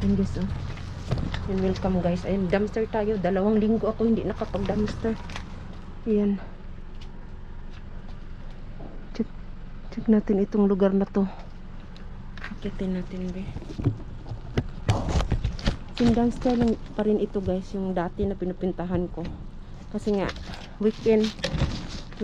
Yan guys, oh. Yan, welcome guys. Ayun, dumpster tayo. Dalawang linggo ako hindi nakapag-dumpster. Yan. Check, check natin itong lugar na to. Akitin natin, be. Yung dumpster lang pa rin ito guys, yung dati na pinupintahan ko. Kasi nga, weekend,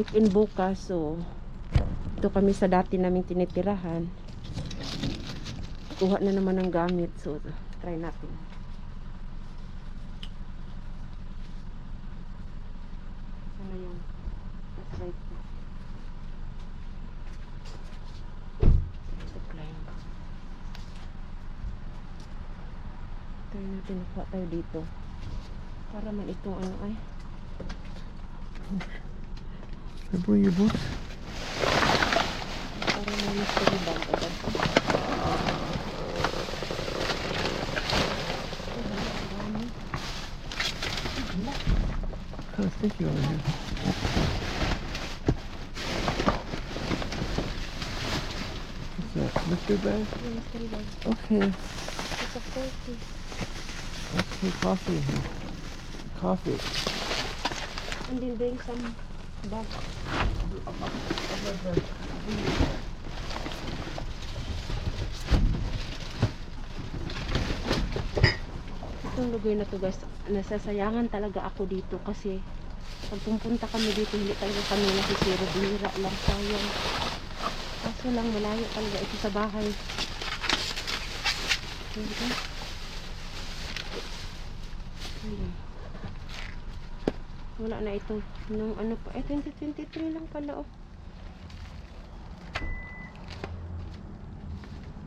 weekend bukas, so, ito kami sa dati naming tinitirahan. Kuha na naman ng gamit, so, try natin. Ano yung last right ko? Decline. Try natin kuha tayo dito. Para man itong ano ay. Can I bring your boots? Para may mystery bag Of stinky over here. What's that? Mystery bag? May mystery bag. Okay. It's a 40. Okay, coffee. Coffee. And then bring some bag. Itong lugar na to guys, nasasayangan talaga ako dito kasi pag pumunta kami dito, hindi talaga kami nasisiro. Bihira lang sayang. Kaso lang, malayo talaga ito sa bahay. Diba? Ayun. Wala na ito. Nung ano pa, eh 2023 lang pala oh.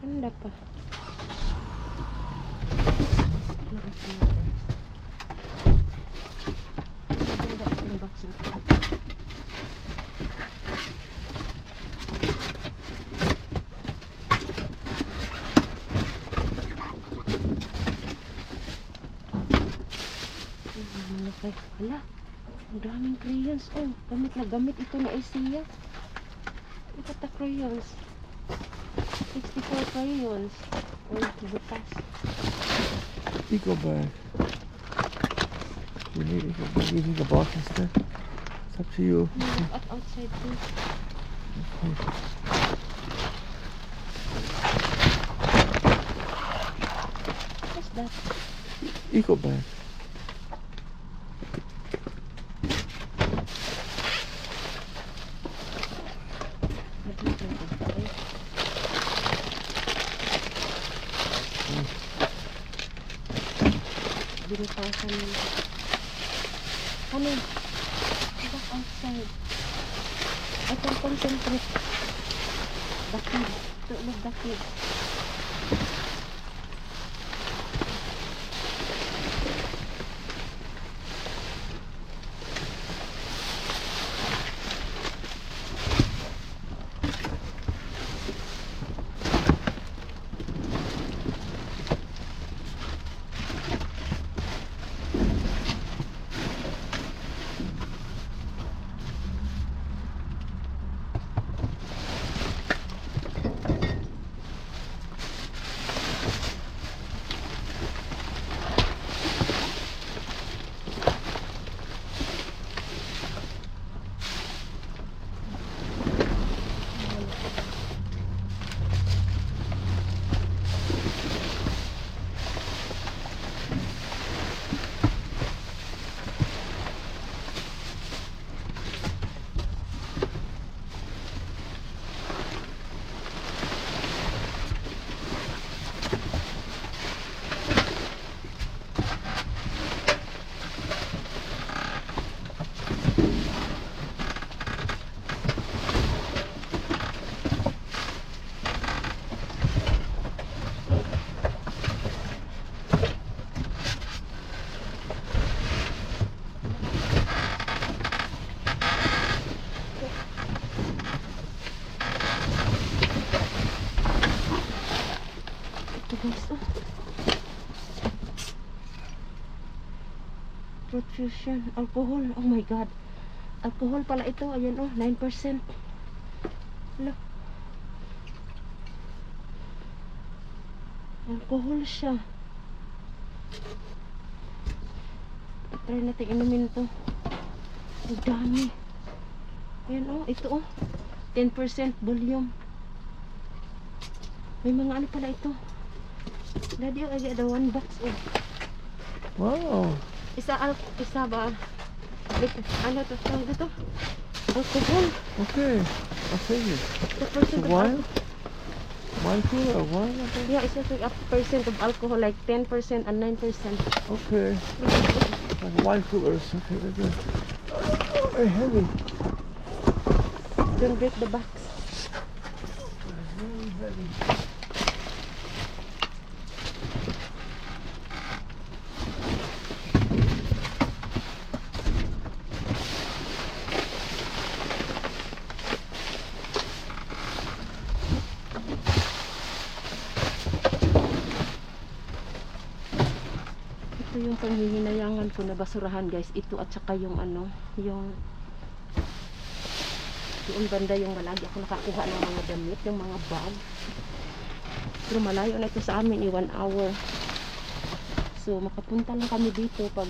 Ganda pa. Lakas na ito. Ganda itong box na ito. Ang malaki. Hala, ang daming crayons. Oh, gamit na gamit ito na Isiya. Look at the crayons. 64 crayons. Uy, butas. Eco bag. You need eco bag. You need a box instead. It's up to you. Look at outside too. What's that? Eco bag. 3,000 yun. Ano? Back outside. Ito ang concentrate. Dakid. Tulog dakid. Fusion, alcohol. Oh my god. Alcohol pala ito. Ayan oh, 9%. Hala. Alcohol siya. Try natin inumin to. Ang dami. Ayan oh, ito oh. 10% volume. May mga ano pala ito. Daddy, oh, I get the one box oh. Wow. Isa al isa ba? Ano to? Tawag dito? Alcohol. Okay. I'll take it. The percent So of wine? alcohol. Wine cooler or wine? I think? Yeah, it's like a percent of alcohol, like 10% and 9%. Okay. Like wine coolers. Okay, they're good. Oh, very heavy. Don't break the box. Very heavy. Ito yung panghihinayangan ko na basurahan guys. Ito at saka yung ano, yung yung banda yung malagi ako nakakuha ng mga damit, yung mga bag. Pero malayo na ito sa amin, i one hour. So makapunta lang kami dito pag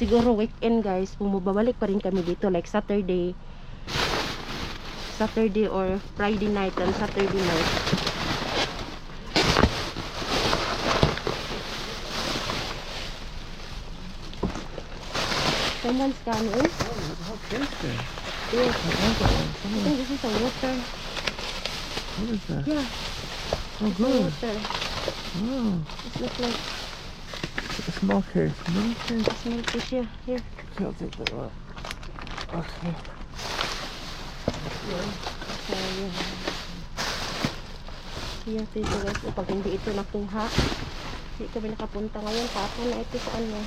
siguro weekend guys, bumabalik pa rin kami dito like Saturday Saturday or Friday night and Saturday night. Someone's coming. Oh, how tasty. Yes. I like that one. I Someone, think this is a water. what is that? Yeah, Oh, it's a good. water. Oh, It looks like a small case. Mini case. a small fish here. Here. Okay, I'll take that one. Okay. So, yun. Yan, dito guys. O, pag hindi ito nakuha, hindi kami nakapunta ngayon. Tapon na ito sa ano.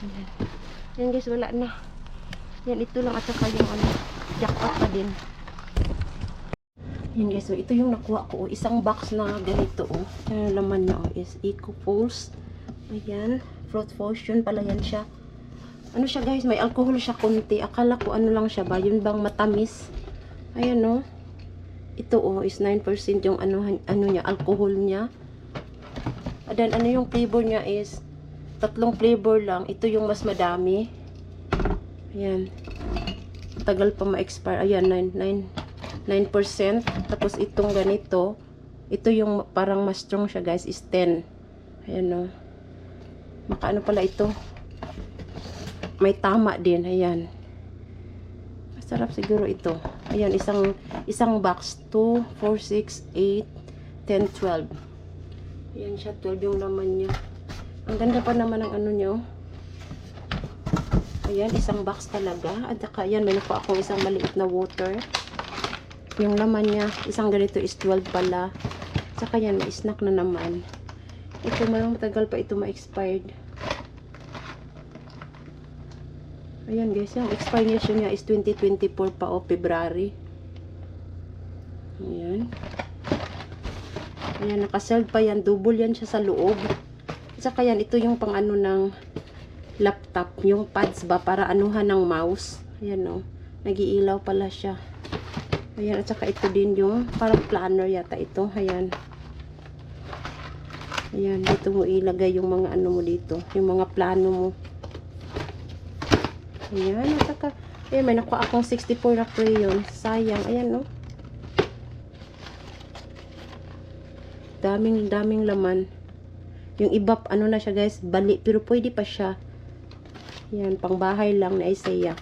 Yan. Yan guys, wala na. Yan, ito lang at saka yung ano, jackpot pa din. Yan guys, so ito yung nakuha ko. oh. Isang box na ganito oh. Yan ang laman niya oh, is Eco Pulse. Ayan, fruit fusion pala yan siya. Ano siya guys, may alcohol siya konti. Akala ko ano lang siya ba, yun bang matamis. Ayan oh. Ito oh, is 9% yung ano, ano niya, alcohol niya. And then ano yung flavor niya is tatlong flavor lang. Ito yung mas madami. Ayan. Tagal pa ma-expire. Ayan, 9, 9, 9%. Tapos itong ganito, ito yung parang mas strong siya guys, is 10. Ayan o. Makaano pala ito. May tama din. Ayan. Masarap siguro ito. Ayan, isang isang box. 2, 4, 6, 8, 10, 12. Ayan siya, 12 yung laman niya. Ang ganda pa naman ng ano niya. oh. Ayan, isang box talaga. At saka, ayan, may nakuha akong isang maliit na water. Yung laman niya, isang ganito is 12 pala. Saka yan, may snack na naman. Ito, may matagal pa ito ma-expired. Ayan guys, yung expiration niya is 2024 pa o February. Ayan. Ayan, nakaseld pa yan. Double yan siya sa loob. Saka yan, ito yung pang ano ng laptop. Yung pads ba para anuhan ng mouse. Ayan o. Nagiilaw pala siya. Ayan, at saka ito din yung parang planner yata ito. Ayan. Ayan, dito mo ilagay yung mga ano mo dito. Yung mga plano mo. Ayan, at saka, ayan, may nakuha akong 64 na crayon. Sayang, ayan, no. Daming, daming laman. Yung iba, ano na siya, guys, bali, pero pwede pa siya. Ayan, pang bahay lang na Isaiah.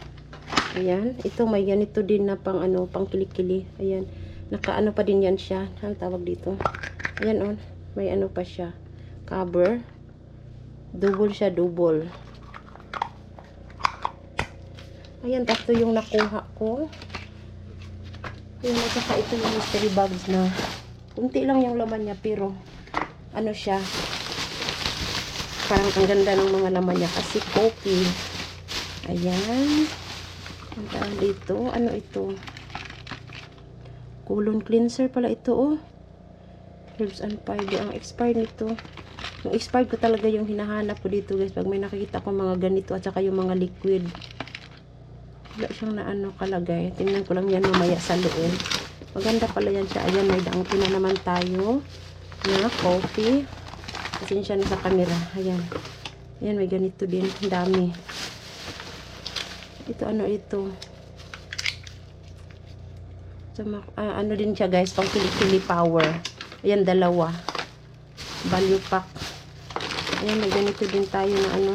Ayan, ito, may ganito din na pang, ano, pang kilikili. Ayan, nakaano pa din yan siya. Ang tawag dito. Ayan, on, may ano pa siya. Cover. Double siya, double. Ayan, tatlo yung nakuha ko. Ayan, at saka ito yung mystery bags na kunti lang yung laman niya, pero ano siya, parang ang ganda ng mga laman niya kasi coffee. Ayan. Ang tawag dito, ano ito? Colon cleanser pala ito, oh. Herbs and fiber. Ang expired nito. Yung expired ko talaga yung hinahanap ko dito, guys. Pag may nakikita ko mga ganito at saka yung mga liquid wala siyang na ano kalagay. Tingnan ko lang yan mamaya sa loob. Maganda pala yan siya. Ayan, may daang na naman tayo na coffee. Pasensya na sa camera. Ayan. Ayan, may ganito din. Dami. Ito, ano ito? Tama, ah, ano din siya guys, pang pili power. Ayan, dalawa. Value pack. Ayan, may ganito din tayo na ano.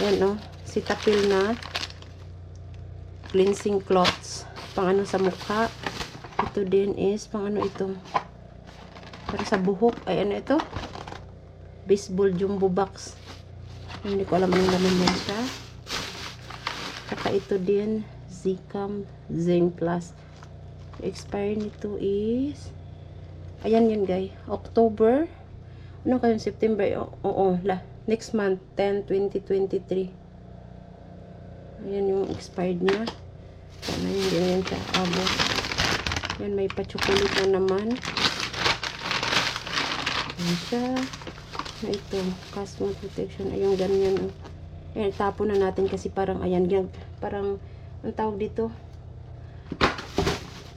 Ayan, oh. Cetaphil na cleansing cloths. Pang ano sa mukha. Ito din is, pang ano ito? Para sa buhok. Ay, ano ito? Baseball jumbo box. Hindi ko alam ang laman yan siya. Saka ito din, Zcam Zen Plus. Expire nito is Ayan yun guys. October. Ano kayo? September? O- Oo. La, next month. 10, 2023. Ayan yung expired niya. Ano yun yan siya. Abo. Ayan may pa-chocolate na naman. Ayan siya. Na ito. Cosmo protection. Ayun ganyan. Ayan, tapo na natin kasi parang ayan. Yan, parang, ang tawag dito?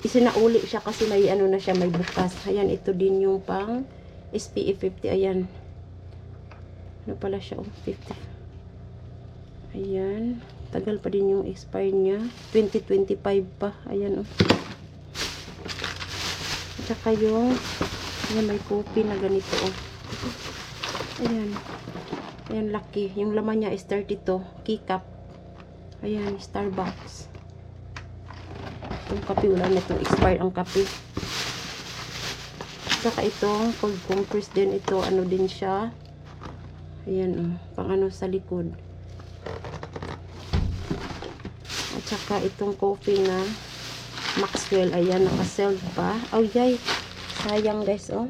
isinauli siya kasi may ano na siya, may bukas. Ayan, ito din yung pang SPF 50. Ayan. Ano pala siya? Oh, 50. Ayan. Tagal pa din yung expire niya. 2025 pa. Ayan, oh. At saka yung ayan, may kopi na ganito, oh. Ayan. Ayan, laki. Yung laman niya is 32. Keycap. Ayan, Starbucks. Itong kape, wala na itong expired ang kape. Saka itong cold compress din ito, ano din siya. Ayan, oh, pang ano sa likod. At saka itong coffee na Maxwell, ayan, naka-sell pa. Oh, yay. Sayang guys, oh.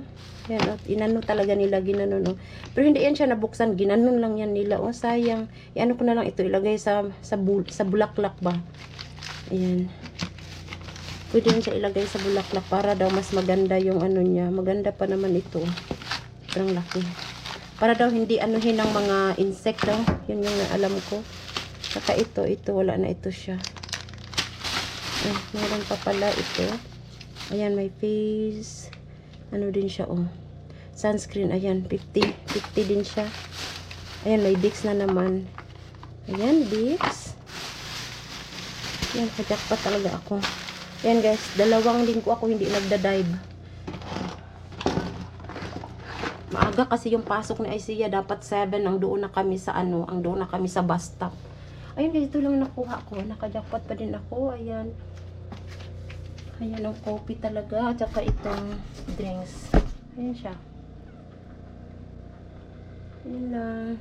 Yan, oh. Inano talaga nila, ginanon, oh. Pero hindi yan siya nabuksan, ginanon lang yan nila, oh. Sayang. Iano ko na lang ito, ilagay sa, sa, bul sa bulaklak ba. Ayan. Pwede yun siya ilagay sa bulaklak para daw mas maganda yung ano niya. Maganda pa naman ito. Sobrang laki. Para daw hindi anuhin ng mga insekto. Yun yung alam ko. Saka ito, ito, wala na ito siya. Ay, meron pa pala ito. Ayan, may face. Ano din siya, oh. Sunscreen, ayan, 50. 50 din siya. Ayan, may Dix na naman. Ayan, Dix. Ayan, kajakpa talaga ako. Ayan guys, dalawang linggo ako hindi nagda-dive. Maaga kasi yung pasok ni Isaiah, dapat 7 ang doon na kami sa ano, ang doon na kami sa bus stop. Ayun, ito lang nakuha ko. Nakajakpat pa din ako. Ayan. Ayan ang coffee talaga. At saka itong drinks. Ayan siya. Ayan lang.